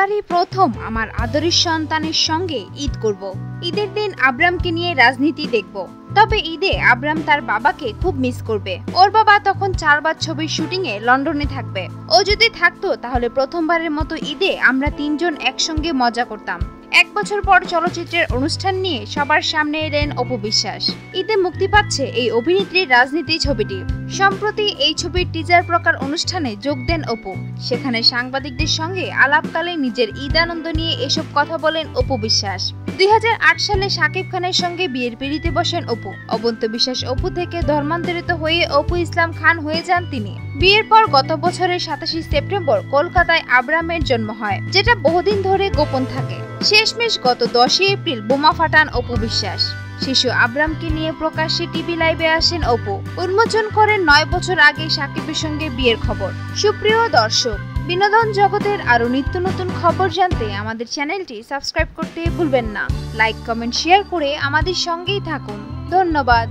এবারই প্রথম আমার আদরের সন্তানের সঙ্গে ঈদ করব। ঈদের দিন আব্রামকে নিয়ে রাজনীতি দেখব। তবে ঈদে আব্রাম তার বাবাকে খুব মিস করবে। ওর বাবা তখন চারবার ছবির শুটিং এ লন্ডনে থাকবে। ও যদি থাকতো তাহলে প্রথমবারের মতো ঈদে আমরা তিনজন একসঙ্গে মজা করতাম। এক বছর পর চলচ্চিত্রের অনুষ্ঠান নিয়ে সবার সামনে এলেন অপু বিশ্বাস। ঈদে মুক্তি পাচ্ছে এই অভিনেত্রীর রাজনীতি ছবিটি। সম্প্রতি এই ছবির টিজার প্রকার অনুষ্ঠানে যোগ দেন অপু। সেখানে সাংবাদিকদের সঙ্গে আলাপকালে নিজের ঈদ আনন্দ নিয়ে এসব কথা বলেন অপু বিশ্বাস। দুই হাজার আট সালে শাকিব খানের সঙ্গে বিয়ের পিড়িতে বসেন অপু। অবন্ত বিশ্বাস অপু থেকে ধর্মান্তরিত হয়ে অপু ইসলাম খান হয়ে যান তিনি। বিয়ের পর গত বছরের সাতাশে সেপ্টেম্বর কলকাতায় আব্রামের জন্ম হয়, যেটা বহুদিন ধরে গোপন থাকে। শেষমেশ গত দশই এপ্রিল বোমা ফাটান অপু বিশ্বাস। শিশু আব্রামকে নিয়ে প্রকাশ্যে টিভি লাইভে আসেন অপু। উন্মোচন করেন নয় বছর আগে সাকিবের সঙ্গে বিয়ের খবর। সুপ্রিয় দর্শক, বিনোদন জগতের আরও নিত্য নতুন খবর জানতে আমাদের চ্যানেলটি সাবস্ক্রাইব করতে ভুলবেন না। লাইক, কমেন্ট, শেয়ার করে আমাদের সঙ্গেই থাকুন। ধন্যবাদ।